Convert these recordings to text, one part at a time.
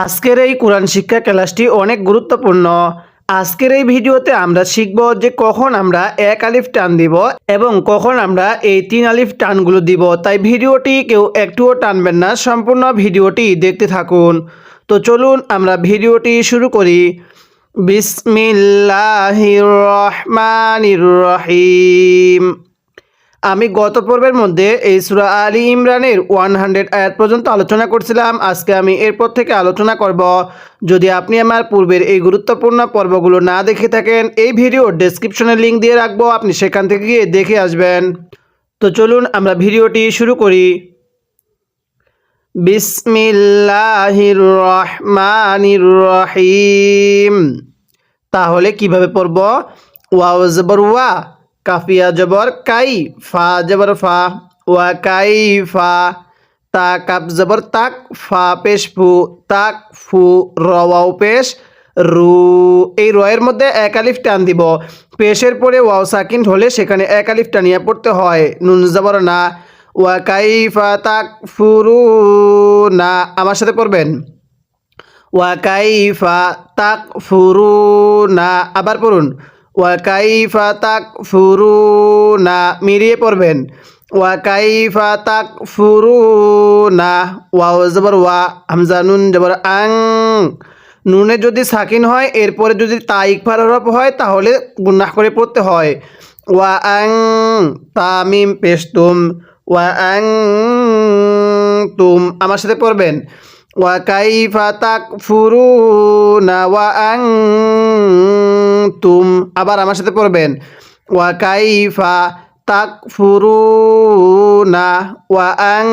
আজকের এই কোরআন শিক্ষা ক্লাসটি অনেক গুরুত্বপূর্ণ। আজকের এই ভিডিওতে আমরা শিখব যে কখন আমরা এক আলিফ টান দিব এবং কখন আমরা এই তিন আলিফ টানগুলো দিব। তাই ভিডিওটি কেউ একটুও টানবেন না, সম্পূর্ণ ভিডিওটি দেখতে থাকুন। তো চলুন আমরা ভিডিওটি শুরু করি। বিসমিল্লাহির রহমানির রহিম। আমি গত পর্বের মধ্যে এই সুরা আলী ইমরানের ওয়ান হান্ড্রেড আয়াত পর্যন্ত আলোচনা করছিলাম। আজকে আমি এরপর থেকে আলোচনা করব। যদি আপনি আমার পূর্বের এই গুরুত্বপূর্ণ পর্বগুলো না দেখে থাকেন, এই ভিডিও ডেসক্রিপশনে লিঙ্ক দিয়ে রাখব। আপনি সেখান থেকে গিয়ে দেখে আসবেন। তো চলুন আমরা ভিডিওটি শুরু করি। বিসমিল্লাহির রহিম। তাহলে কীভাবে পড়ব? ওয়াও, জবর, ওয়া। কাফিয়া জবর কাই ফা জবর ফা, ওয়া কাই ফা, তা কাপ জবর তাক, ফা পেশ ফু, তাক ফু, রওয়াও পেশ, রু, এই রয়ের মধ্যে এক আলিফ টান দিব। পেশের পরে ওয়াও সাকিন হলে সেখানে এক আলিফ টানিয়ে পড়তে হয়। নুন জবর না। ওয়া কাইফা তাক ফুরু না। আমার সাথে পড়বেন? ওয়াকাইফা তাক ফুরু না। আবার পড়ুন। ওয়াকাইফা তাক ফুরুনা মিলিয়ে পড়বেন। ওয়াকাইফা তাক ফুরুনা ওয়াও জবর ওয়া, হামজা নুন জবর আং। নুনে যদি সাকিন হয়, এরপরে যদি তাইক ফার হরফ হয়, তাহলে গুন্নাহ করে পড়তে হয়। ওয়া আং, তামিম পেস্তুম ওয়া আং, তুম আমার সাথে পড়বেন। ওয়া কাইফা তাক ফুরুনা ওয়া আং। তুম আবার আমার সাথে পড়বেন, ওয়া কাইফা ফুরুনা ওয়া আং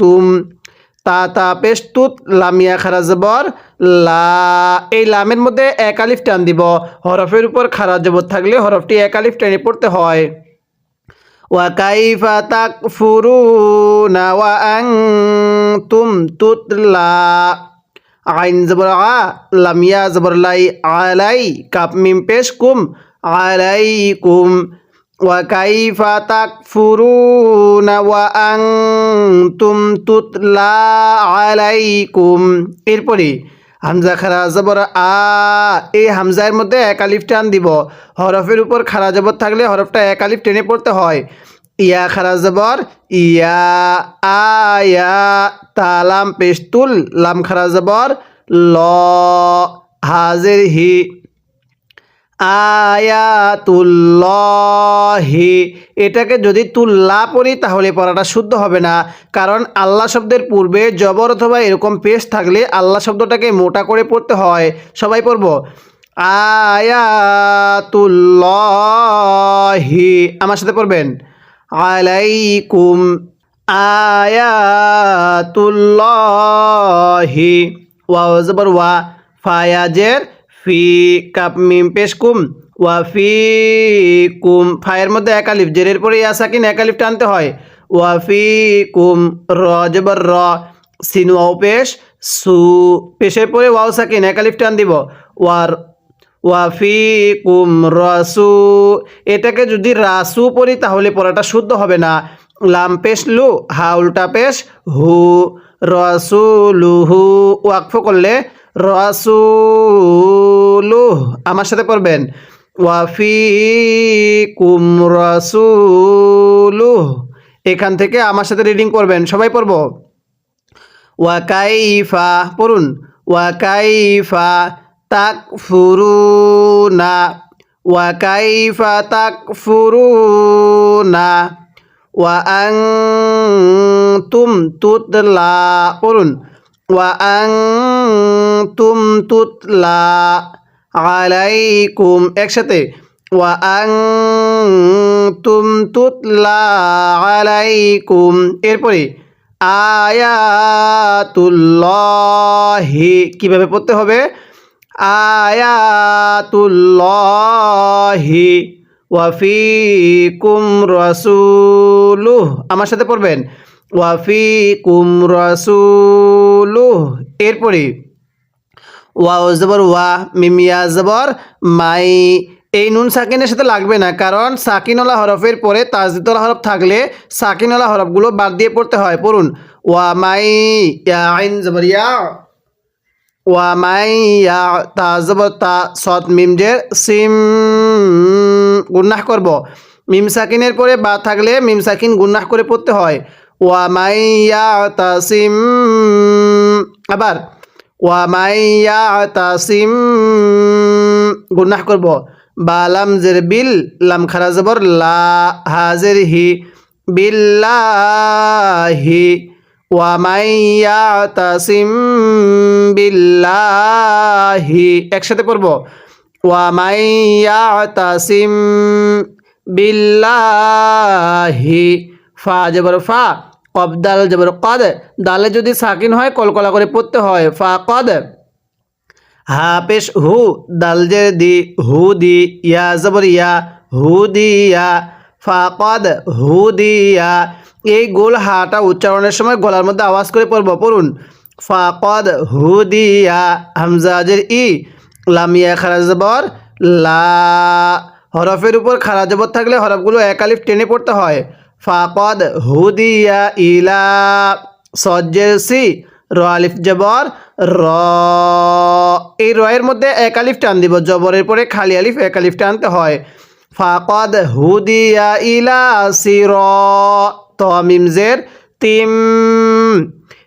তুম তা তা পেস্তুত লামিয়া খারা জবর লা, এই লামের মধ্যে এক আলিফ টান দিব, হরফের উপর খারা জবর থাকলে হরফটি এক আলিফ টেনে পড়তে হয়। ওয়া আং তুম তুতলা আইন জবর আ লামিয়া জবর লাই আলাই কাপ মিম পেশ কুম আলাই কুম এরপরে হামজা খারা জবর আ এই হামজার মধ্যে এক আলিফ টান দিব হরফের উপর খারা জবর থাকলে হরফটা এক আলিফ টেনে পড়তে হয় ইয়া খারা জবর, ইয়া আয়া তালাম পেস্তুল লাম খারাজ জবর, ল হাজের হি আয়াতুল্লাহি। এটাকে যদি তুল্লা পড়ি তাহলে পড়াটা শুদ্ধ হবে না। কারণ আল্লাহ শব্দের পূর্বে জবর অথবা এরকম পেশ থাকলে আল্লাহ শব্দটাকে মোটা করে পড়তে হয়। সবাই পড়ব। আয়াতুল্লাহি। আমার সাথে পড়বেন? আলাইকুম আয়াতুল্লাহি। ওয়া জবর ওয়া। ফায়াজের ফি কাপ মিম পেশ কুম। ওয়া ফি কুম। ফায়ের মধ্যে আলিফ, জেরের পরে ইয়া সাকিন, এক আলিফ টানতে হয়। ওয়া ফি কুম, র, জবর র। সিন ওয়াও পেশ, সু, পেশের পরে ওয়াও সাকিন, এক আলিফ টান দিব। ওয়ার ওয়াফি কুম রাসু। এটাকে যদি রাসু পড়ি, তাহলে পড়াটা শুদ্ধ হবে না। লাম পেশ লু, হা উল্টা পেশ, হু, রসুলুহু। ওয়াকফ করলে রসুলুহ, আমার সাথে পড়বেন। ওয়াফি কুম রসুলুহ, এখান থেকে আমার সাথে রিডিং করবেন। সবাই পড়ব? ওয়াকাইফা পড়ুন। ওয়াকাইফা আং তুম তুতলা পড়ুন ওয়া আং তুম তুতলা আলাইকুম একসাথে তুম তুতলা আলাইকুম এরপরে আয়াতুল্লাহি কীভাবে পড়তে হবে আয়াতুল্লাহি ওয়াফিকুম রসুলুহ। আমার সাথে পড়বেন? ওয়াফিকুম রসুলুহ। এরপরে ওয়া জবর, ওয়া মিমিয়া জবর, মাই। এই নুন সাকিনের সাথে লাগবে না, কারণ সাকিনওয়ালা হরফের পরে তাজদিদওয়ালা হরফ থাকলে সাকিনওয়ালা হরফগুলো বাদ দিয়ে পড়তে হয়। পড়ুন, ওয়া মাই, ইয়া আইন, জবর, ইয়া ওয়া মাই তা সৎ মিম জের সিম গুন্নাহ করব। মিম সাকিনের পরে বা থাকলে মিম সাকিন গুন্নাহ করে পড়তে হয়। ওয়া মাই তা সিম আবার ওয়া মাই তা সিম গুন্নাহ করব। বা লাম জের বিল, লাম খারা জবর লা হাজের হি, বিল্লাহি। একসাথে পড়ব। ওয়া মাই ইয়াতাসিম বিল্লাহি, ফা ফা কদ, দালে যদি সাকিন হয়, কলকলা করে পড়তে হয়, ফা কদ। হা পেশ হু, দাল জে দি, হু দি, ইয়া জবর ইয়া, হু দিয়া ফাকদ হু দিয়া এই গোল হাটা উচ্চারণের সময় গলার মধ্যে আওয়াজ করে পড়ব। পড়ুন। ফাকদ হুদিয়া হামজাজের ই লামিয়া খারা জবর, লা, হরফের উপর খারা জবর থাকলে হরফগুলো একালিফ টেনে পড়তে হয়। ফাকদ হুদিয়া ইলা, সজ্জের সি, র আলিফ জবর, র, এই রয়ের মধ্যে এক আলিফ টান দিব। জবরের পরে খালি আলিফ এক আলিফ টানতে হয়। ফাকদ হুদিয়া ইলা সির ত তিম।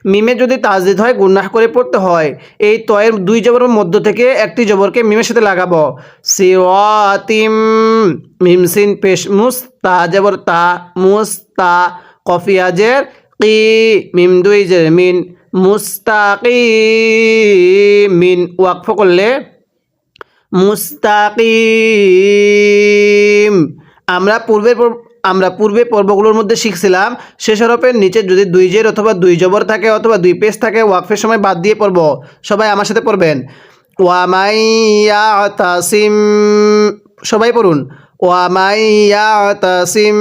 মিমে যদি তাজদিদ হয় গুন্নাহ করে পড়তে হয়, এই তয়ের দুই জবরের মধ্য থেকে একটি জবরকে মিমের সাথে লাগাবো। সিওয়াতিম। মিমসিন পেশ মুস তা জবর তা মুস তা কফিয়াজের কি। মিম দুই জের মিন মুস্তাকিমিন ওয়াকফ করলে মুস্তাকিম। আমরা পূর্বের পর- আমরা পূর্বে পর্বগুলোর মধ্যে শিখছিলাম, শেষ হরফের নিচে যদি দুই জের অথবা দুই জবর থাকে অথবা দুই পেজ থাকে, ওয়াকফের সময় বাদ দিয়ে পড়ব। সবাই আমার সাথে পড়বেন। ওয়ামাইয়া তাসিম সবাই পড়ুন। ওয়ামাইয়া তাসিম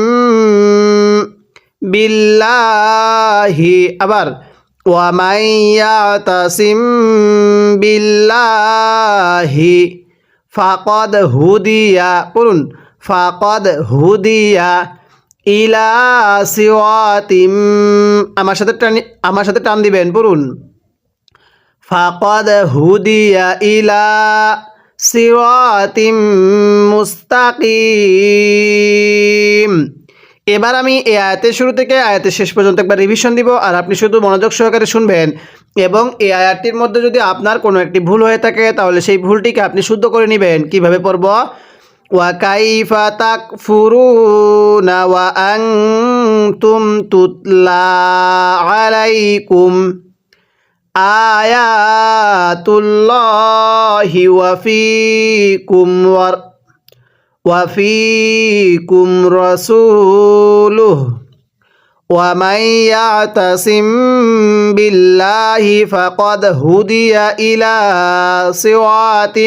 বিল্লাহি, আবার। ওয়ামাইয়া তাসিম বিল্লাহি, ফাকদ হুদিয়া, পড়ুন। ফাকদ হুদিয়া ইলা সিওয়াতিম। আমার সাথে টান আমার সাথে টান দিবেন, পড়ুন। ফাকদ হুদিয়া ইলা সিরাতিম মুস্তাকিম। এবার আমি এই আয়াতের শুরু থেকে আয়াতের শেষ পর্যন্ত একবার রিভিশন দিব আর আপনি শুধু মনোযোগ সহকারে শুনবেন এবং এই আয়াতটির মধ্যে যদি আপনার কোনো একটি ভুল হয়ে থাকে তাহলে সেই ভুলটিকে আপনি শুদ্ধ করে নেবেন। কীভাবে পড়ব? وكيف تكفرون وأنتم تتلى عليكم آيات الله وفيكم ور وفيكم رسوله ومن يعتصم بالله فقد هدي إلى صراط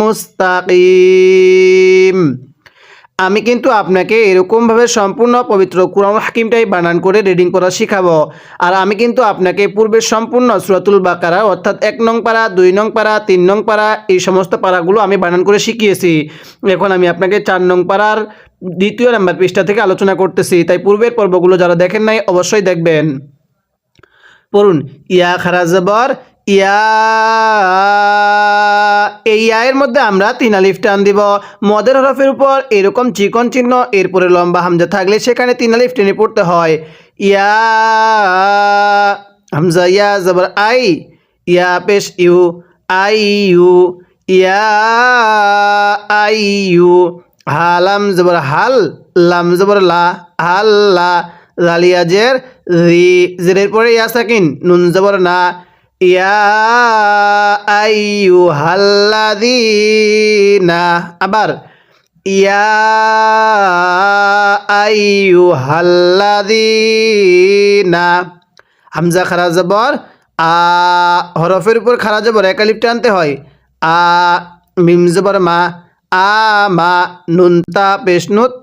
مستقيم আমি কিন্তু আপনাকে এরকমভাবে সম্পূর্ণ পবিত্র কোরআন হাকিমটাই বানান করে রিডিং করা শিখাবো আর আমি কিন্তু আপনাকে পূর্বের সম্পূর্ণ সুরাতুল বাকারা অর্থাৎ এক নং পাড়া দুই নং পাড়া তিন নং পাড়া এই সমস্ত পাড়াগুলো আমি বানান করে শিখিয়েছি এখন আমি আপনাকে চার নং পাড়ার দ্বিতীয় নাম্বার পৃষ্ঠা থেকে আলোচনা করতেছি, তাই পূর্বের পর্বগুলো যারা দেখেন নাই অবশ্যই দেখবেন। পড়ুন, ইয়া খারা জবর, ইয়া এই আয়ের মধ্যে আমরা তিন আলিফ টান দিব। মদের হরফের উপর এরকম চিকন চিহ্ন, এরপরে লম্বা হামজা থাকলে সেখানে তিন আলিফ টেনে পড়তে হয়। ইয়া হামজা, ইয়া জবর, আই, ইয়া পেশ, ইউ, আই, ইউ, ইয়া, আই, ইউ হালাম জবর হাল, লাম জবর লা হাল্লা জালিয়া জের, রি, জেরের পরে ইয়া সাকিন, নুন জবর না। ইয়া আইয়ু হাল্লাদিনা আবার ইয়া আইয়ু হাল্লাদিনা হামজা খারা জবর, আ, হরফের উপর খারা জবর একালিপ টানতে হয়। আ, মিম জবর মা আ মা নুন তা পেশনুত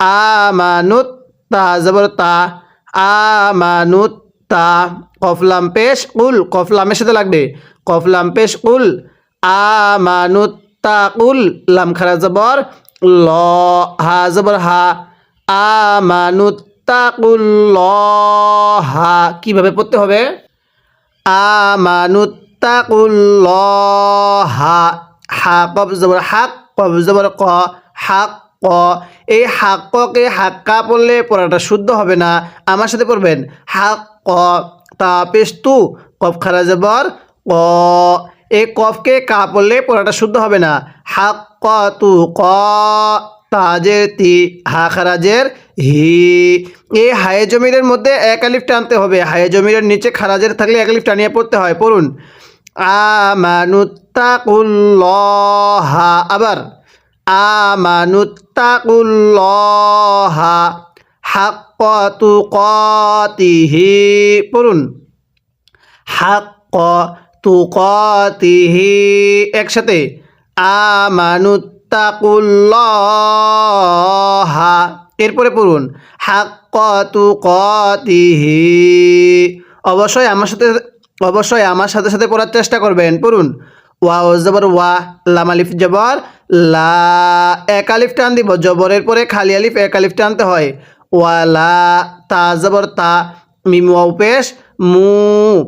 আ মানুত তা জবর তা আ মানুত তা কফলাম পেশ উল কফলামের সাথে লাগবে, কফলাম পেশ উল আ মানুত তা উল লাম খারা জবর ল হা জবর, হা আ মানুত আমানুত্তাকুল্লাহা কীভাবে পড়তে হবে? আমানুত্তাকুল্লাহা হা কব জবর হাক কব জবর ক হাক ক এই হাক্ককে হাক্কা পড়লে পড়াটা শুদ্ধ হবে না। আমার সাথে পড়বেন হাক ক তা, পেস্তু, কফ খারা জবর, ক। এই কফকে কা পড়লে পড়াটা শুদ্ধ হবে না। হাক ক তু ক তাজের তি, হা খারাজের হি। এই হায়ে জমিরের মধ্যে এক আলিফ টানতে হবে। হায়ে জমিরের নিচে খারাজের থাকলে এক আলিফ টানিয়ে পড়তে হয়। পড়ুন আমানুত্তাকুল্লাহা আবার, আমানুত্তাকুল্লাহা হাক্ক তুকাতিহি। পড়ুন। হাক্ক তুকাতিহি। একসাথে, আমানুত্তাকুল্লাহা। এরপরে পড়ুন, হাক্ক তুকাতিহি। অবশ্যই আমার সাথে, অবশ্যই আমার সাথে সাথে পড়ার চেষ্টা করবেন। পড়ুন ওয়া ও জবর, ওয়া, লাম আলিফ জবর, লা, এক আলিফ টান দিব। জবরের পরে খালি আলিফ, এক আলিফ টানতে হয়। ওয়া, লা, তা জবর, তা, মিম, ওয়াও, পেশ, মু,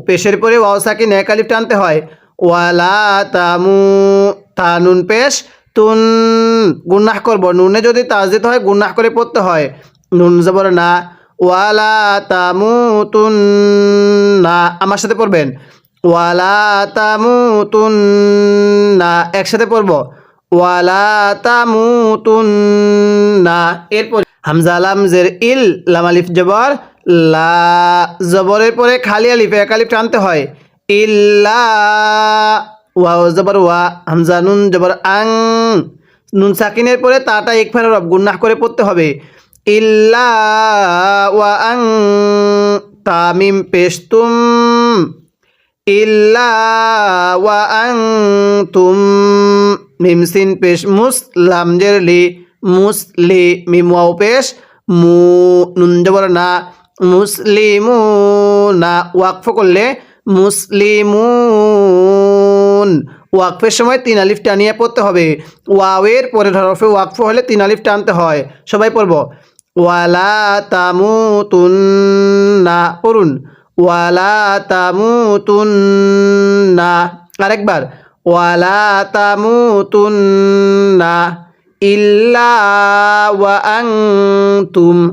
পেশের পরে ওয়াও, সাকিন, এক আলিফ টানতে হয়। ওয়ালা তামু তা নুন, পেশ, তুন গুন্নাহ করব। নুনে যদি তাজিদ হয় গুন্নাহ করে পড়তে হয়। নুন জবর, না। ওয়ালা তামু তুন, না। আমার সাথে পড়বেন। ওয়ালা তামু না একসাথে পড়ব। ওয়ালা তামু না এরপর হামজা আলাম জের ইল, লাম আলিফ জবর, লা জবরের পরে খালি আলিফ, এক আলিফ টানতে হয়। ইল্লা ওয়া জবর ওয়া, হামজা জবর আং। নুন সাকিনের পরে তাটা এক ফেরার রব, গুন্নাহ করে পড়তে হবে। ইল্লা ওয়া আং, তামিম পেস্তুম ইল্লা ওয়া আং তুম মিম পেশ মুস লি মিম ওয়াও পেশ মু নুন না মুসলিমু না ওয়াকফ করলে মুসলিমুন। ওয়াকফের সময় তিন আলিফ টানিয়ে পড়তে হবে। ওয়াওয়ের পরের হরফে ওয়াকফ হলে তিন আলিফ টানতে হয়। সবাই পড়ব। ওয়ালা তামু তুন তামুতুন্না পড়ুন। ওয়ালা তামুতুন্না। আরেকবার, ওয়ালা ইল্লা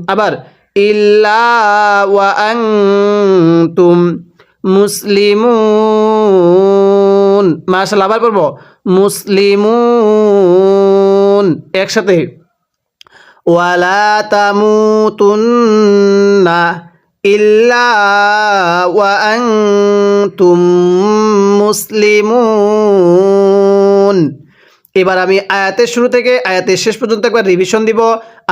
আবার, ইল্লা ওয়া আনতুম মুসলিমুন। আবার পড়ব। মুসলিমুন, একসাথে। ওয়ালা তামুতুন্না ওয়া আনতুম মুসলিমুন। এবার আমি আয়াতের শুরু থেকে আয়াতের শেষ পর্যন্ত একবার রিভিশন দিব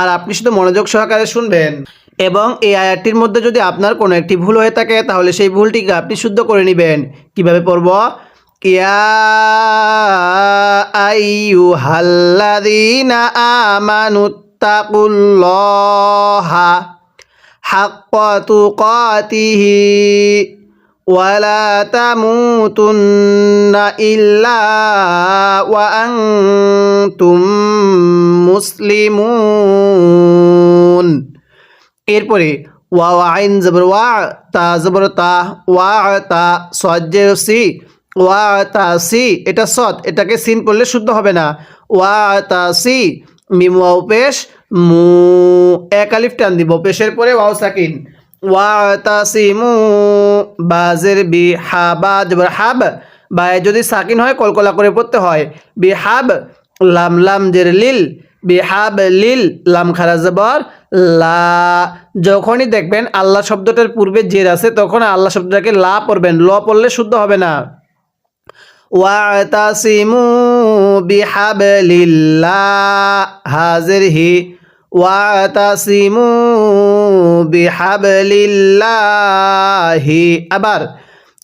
আর আপনি শুধু মনোযোগ সহকারে শুনবেন। এবং এই আয়াতটির মধ্যে যদি আপনার কোনো একটি ভুল হয়ে থাকে, তাহলে সেই ভুলটিকে আপনি শুদ্ধ করে নেবেন। কীভাবে পড়ব? ইয়া আমানুত্তাকুল্লাহা হাক্কা তুকাতিহি ولا تموتن إلا وأنتم মুসলিমুন এরপরে ওয়া আইন জবর ওয়া তা জবর তা ওয়া তা সজ্জে সি ওয়া তা সি এটা সৎ এটাকে সিন করলে শুদ্ধ হবে না ওয়া তা সি মিম ওয়াও পেশ মু এক আলিফ টান দিব, পেশের পরে ওয়াও সাকিন। ওয়াতাসিমু বাজের বি হাবা জবর হাব, বায়ে যদি সাকিন হয়, কলকলা করে পড়তে হয়। বি হাব লাম লাম জের লিল বি হাব লিল, লাম খারা জবর, লা। যখনই দেখবেন আল্লাহ শব্দটার পূর্বে জের আছে, তখন আল্লাহ শব্দটাকে লা পড়বেন, ল পড়লে শুদ্ধ হবে না। ওয়াতাসিমু বিহাবলিল্লাহ হাজির হি واعتصموا بحبل الله আবার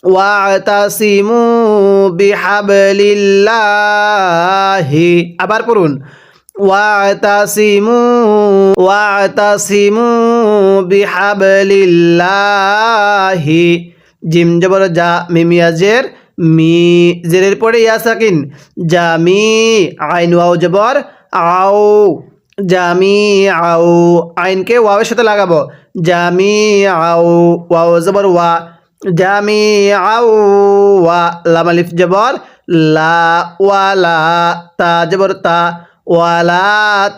واعتصموا بحبل الله আবার পড়ুন واعتصموا واعتصموا بحبل الله জিম জবর যা মিমিয়াজের মি জেরের পরে ইয়া সাকিন জামি আইন ওয়াও জবর আও জামি আউ আইনকে ওয়াওয়ের সাথে লাগাবো। জামি আউ ওয়াও জবর ওয়া। জামি আউ ওয়া, লাম আলিফ জবর, লা ওয়ালা তা জবর তা। ওয়ালা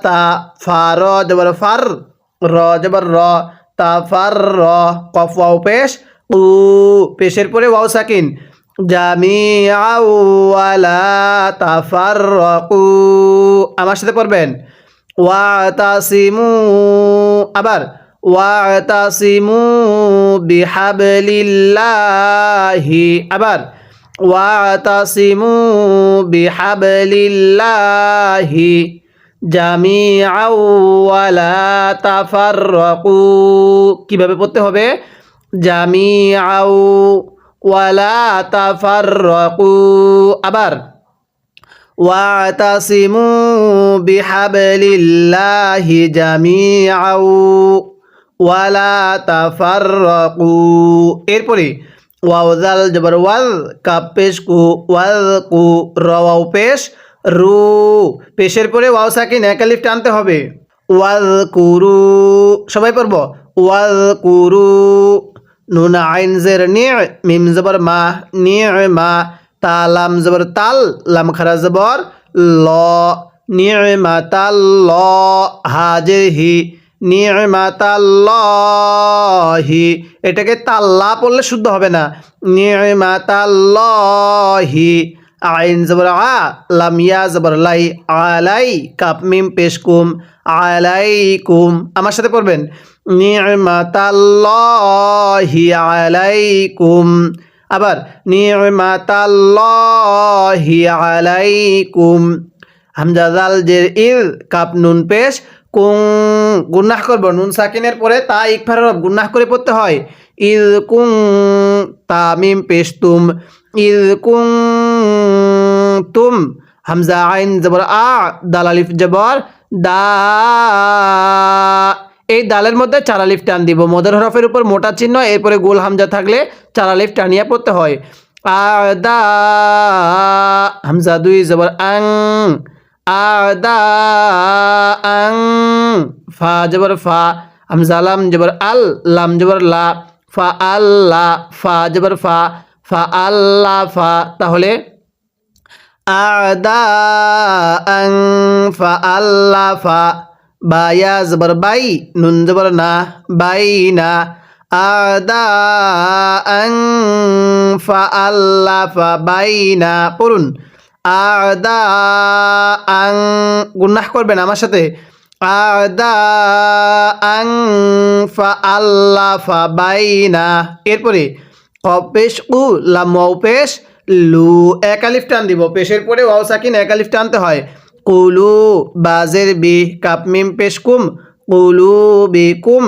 তা ফার জবর ফার, র জবর র। তা ফার র কফ ওয়াও পেশ, উ পেশের পরে ওয়াও সাকিন। জামিআ ওয়ালা তাফাররাকু আমার সাথে পড়বেন? ওয়াতাসিমু, আবার ওয়াতাসিমু বিহাবলিল্লাহি, আবার ওয়াতাসিমু বিহাবলিল্লাহি জামিআ ওয়ালা তাফাররাকু। কীভাবে পড়তে হবে? জামিআ ওয়ালা তাফাররাকু, আবার ওয়াতাসিমু বিহাবলিল্লাহি জামিআ ওয়ালা তাফাররাকু এরপরে ওয়াউজাল জবর ওয়াল কাপ পেশ কু ওয়াল কু, রওয়াও পেশ, রু। পেশের পরে ওয়াও সাকিন একালিফ টানতে হবে। ওয়াল কুরু, সবাই পড়ব। ওয়াল কুরু, নুন আইন জের নিয়ে মিম জবর মা নিয়ে মা তালাম জবর, তাল, লাম খারা জবর, ল নিয়ে মা তাল ল হাজের হি নিয়ে মা তাল্লাহি এটাকে তাল্লা পড়লে শুদ্ধ হবে না। নিয়ে মা তাল্লাহি আইন জবর, আ, লাম, ইয়া জবর, লাই, আলাই, কাপ, মিম, পেশ, কুম, আলাইকুম। আমার সাথে পড়বেন। নি'মাতাল্লাহি আলাইকুম। আবার, নি'মাতাল্লাহি আলাইকুম। হামজা জের ইল, কাপ, নুন, পেশ, কুং, গুন্নাহ করব। নুন সাকিনের পরে তা ইকফার গুন্নাহ করে পড়তে হয়। ইল কুং তা মিম পেশ, তুম। ইল কুং, তুম, হামজা আইন, জবর, আ দালালিফ জবর, দা এই দালের মধ্যে চার আলিফ টান দিব। মদের হরফের উপর মোটা চিহ্ন, এরপরে গোল হামজা থাকলে চার আলিফ টানিয়া পড়তে হয়। আদা হামজা দুই জবর আং আদা আং, ফা জবর ফা, হামজা লাম জবর আল, লাম জবর লা, ফা আল্লা ফা জবর ফা ফা আল্লা ফা। তাহলে আদা আং, ফা আল্লা ফা বায়া জবর বাই, নুন জবর না, বাই না। আদা আং ফা আল্লা ফা বাই না। পড়ুন। আদা আং গুন্নাহ করবেন আমার সাথে। আদা আং ফা আল্লা ফা বাই না। এরপরে, অপেশ উ, লাম পেশ, লু এক আলিফ টান দিব। পেশের পরে ওয়াও সাকিন এক আলিফ টানতে হয়। কুলু বাজের বি কাপ মিম পেশ কুম, কুলু বি কুম,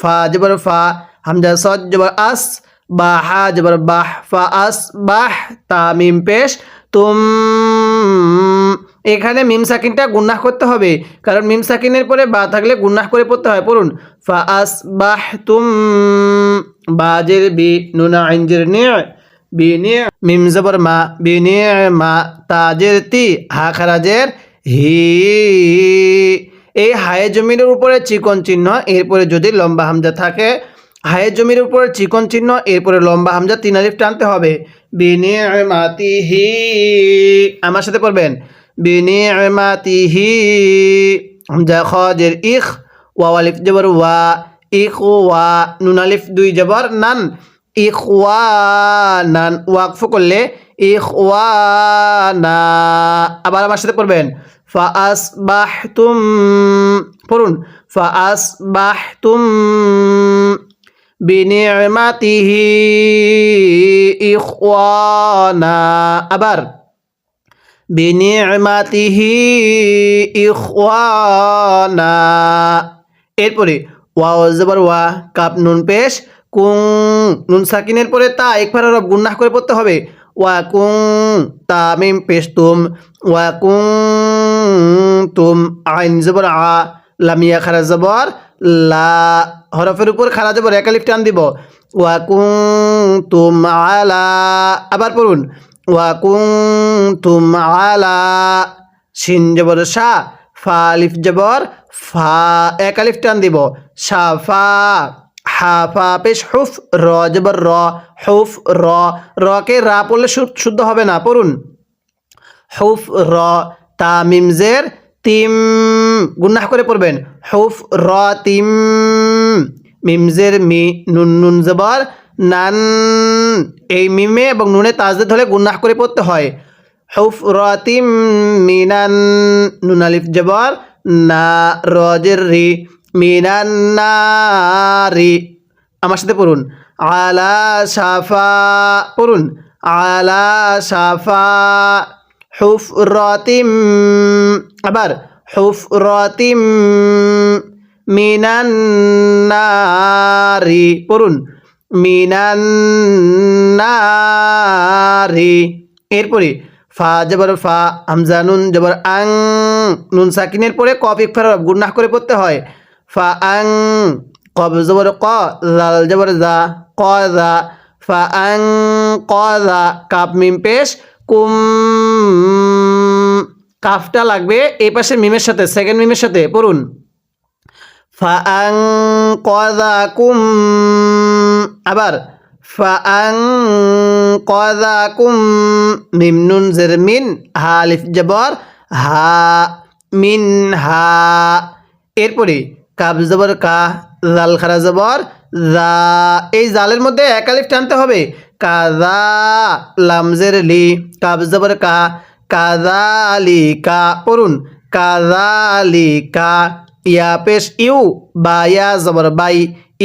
ফা জবর ফা, হামজা সদ জবর আস, বা হা জবর বাহ, ফা আস, বাহ, তা মিম পেশ তুম। এখানে মিম সাকিনটা গুন্নাহ করতে হবে, কারণ মিম সাকিনের পরে বা থাকলে গুন্নাহ করে পড়তে হয়, পড়ুন। ফা আস, বাহ, তুম। বাজের বি, নুনা আইনজের নিয়ে মিম জবর মা, বি নিয়ে মা, তাজের তি হা হি এই হায়ে জমিনের উপরে চিকন চিহ্ন, এরপরে যদি লম্বা হামজা থাকে হায়ে জমির উপরে চিকন চিহ্ন, এরপরে লম্বা হামজা তিন আলিফ টানতে হবে। মাতিহি আমার সাথে পড়বেন। বিনি মাতিহি হামজা খজের ইখ, ওয়াও আলিফ জবর ওয়া, ইখ ওয়া, নুন আলিফ দুই জবর, নান। ইখওয়ানান, ওয়াকফ করলে ইখওয়ানা। আবার আমার সাথে পড়বেন। ফাআসবাহতুম, পড়ুন। ফাআসবাহতুম বিনি'মাতিহি ইখওয়ানা। আবার, বিনি'মাতিহি ইখওয়ানা। এরপরে, ওয়াও জবর ওয়া, কাপ নুন পেশ কুং, নুন সাকিনের পরে তা একবার আরব গুন্নাহ করে পড়তে হবে। ওয়া কুং তা মিম পেশ তুম। ওয়া কুং, তুম আইন জবর, আ, লামিয়া খারা জবর, লা, হরফের উপর খারা জবর একালিফ টান দিব। ওয়া কুং, তুম আলা, আবার পড়ুন। ওয়া কুং, তুম আলা সিন জবর সা ফা আলিফ জবর, ফা, এক আলিফ টান দিব। সাফা হা, ফা, পেশ, হুফ, র জবর র, হুফ, র, রকে রা পড়লে শুদ্ধ হবে না, পড়ুন। হুফ, র, তা মিমজের তিম গুন্নাহ করে পড়বেন। হুফ, র, তিম মিমজের মি, নুন নুন, জবর, নান, এই মিমে এবং নুনে তাজদে ধরে গুন্নাহ করে পড়তে হয়। হুফ, র, তিম মিনান নুন আলিফ, জবর, না রজের রি মিনান নারি আমার সাথে পড়ুন। আলা সাফা, পড়ুন। আলা সাফা হুফ রতিম আবার হুফ রতিম মিনান্নারি পড়ুন। মিনান্নারি এরপরে ফা, জবর ফা, হামজা, নুন, জবর আং, নুন সাকিনের পরে কফ, ইকফার গুন্নাহ করে পড়তে হয়। ফা, আং কব জবর ক জাল জবর জা, ক জা, ফা আং, ক জা, কাপ মিম পেশ, কুম, কাফটা লাগবে এই পাশে মিমের সাথে সেকেন্ড মিমের সাথে, পড়ুন। ফাআং কদাকুম আবার ফাআং কদাকুম মিম, নুন, জের, মিন, হা, আলিফ, জবর, হা, মিন, হা। এরপরে, কাব, জবর, কা জাল খারা জবর, জা, এই জালের মধ্যে এক আলিফ টানতে হবে। কাজা, লামজের লি, কাব জবর কা কাজালিকা পড়ুন কাজালিকা ইয়া পেশ ইউ, বা ইয়া জবর বাই,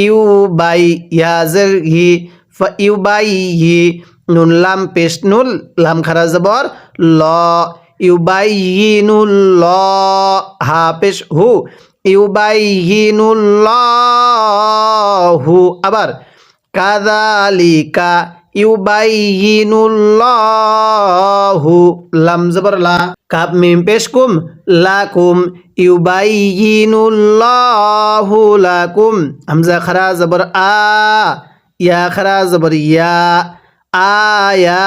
ইউ বাই ইয়াজের হি ইউ বাই হি, নুন লাম পেশ নুল, লাম খারা জবর, ল, ইউ বাই হি নুল, ল, হা পেশ হু। ইউ বাই হি নুল ল হু আবার কাদালিকা ইউবাইয়িনুল্লাহু লাম জবর লা কাপ মিম পেশ কুম, লাকুম ইউবাইয়িনুল্লাহু লাকুম, হামজা খারা জবর আ, ইয়া খারা জবর ইয়া আয়া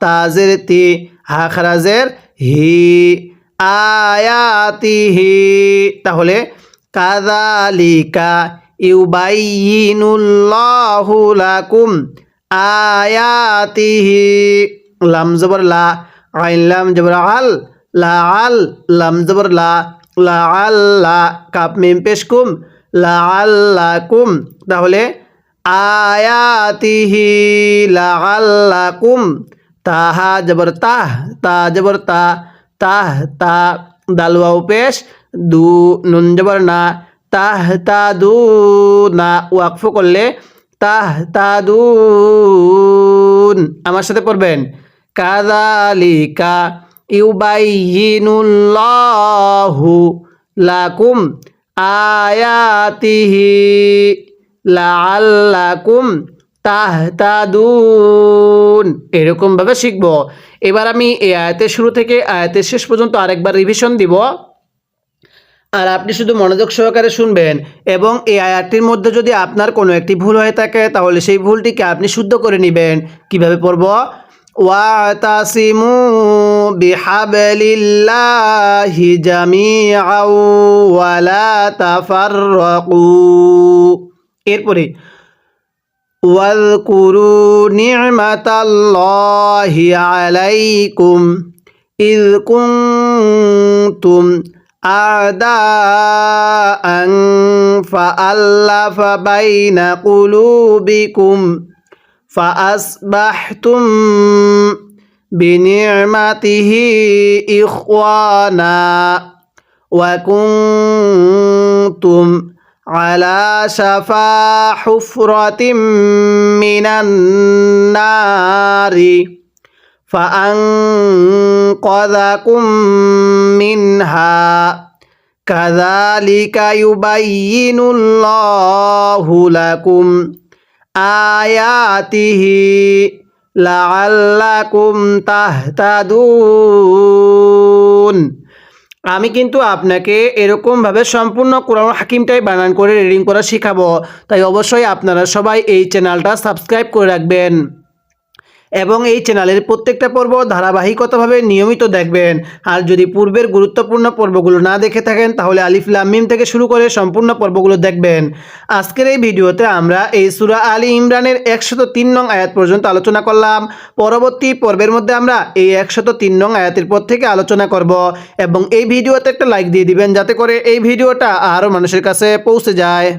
তাজের তি, হা খারাজের হি। আয়াতিহি। তাহলে কাদালিকা ইউবাইয়িনুল্লাহু লাকুম আয়াতিহি। লাম জবর লা, আইন লাম জবর আল, লা আল, লাম জবর লা লা আল্লা কাপ মিম পেশ কুম, লা আল্লাকুম তাহলে, আয়াতিহি লা আল্লাকুম তাহা জবর তাহ, তা জবর তা তাহ তা দালওয়াও পেশ, দু নুন না, তাহ তা দু না ওয়াকফ করলে, তাহ তা দুন আমার সাথে পড়বেন। কাদালিকা ইউবাইয়িনুল্লাহু লাকুম আয়াতিহি লাআল্লাকুম তাহতাদুন। এরকমভাবে শিখব। এবার আমি এই আয়াতের শুরু থেকে আয়াতের শেষ পর্যন্ত আরেকবার রিভিশন দিব। আর আপনি শুধু মনোযোগ সহকারে শুনবেন এবং এই আয়াতটির মধ্যে যদি আপনার কোনো একটি ভুল হয়ে থাকে, তাহলে সেই ভুলটিকে আপনি শুদ্ধ করে নেবেন। কীভাবে পড়ব? ওয়াতাসিমু বিহাবলিল্লাহি জামিআও ওয়ালা তাফাররাকু। এরপরে واذكروا نعمة الله عليكم إذ كنتم أعداء فألف بين قلوبكم فأصبحتم بنعمته إخوانا وكنتم على شفا حفرة من النار فأنقذكم منها كذلك يبين الله لكم آياته لعلكم تهتدون আমি কিন্তু আপনাকে এরকমভাবে সম্পূর্ণ কোরআন হাকিমটাই বানান করে রিডিং করা শেখাবো। তাই অবশ্যই আপনারা সবাই এই চ্যানেলটা সাবস্ক্রাইব করে রাখবেন। এবং এই চ্যানেলের প্রত্যেকটা পর্ব ধারাবাহিকতাভাবে নিয়মিত দেখবেন। আর যদি পূর্বের গুরুত্বপূর্ণ পর্বগুলো না দেখে থাকেন, তাহলে আলিফ লাম মিম থেকে শুরু করে সম্পূর্ণ পর্বগুলো দেখবেন। আজকের এই ভিডিওতে আমরা এই সুরা আলী ইমরানের একশত তিন নং আয়াত পর্যন্ত আলোচনা করলাম। পরবর্তী পর্বের মধ্যে আমরা এই একশত তিন নং আয়াতের পর থেকে আলোচনা করব এবং এই ভিডিওতে একটা লাইক দিয়ে দিবেন, যাতে করে এই ভিডিওটা আরও মানুষের কাছে পৌঁছে যায়।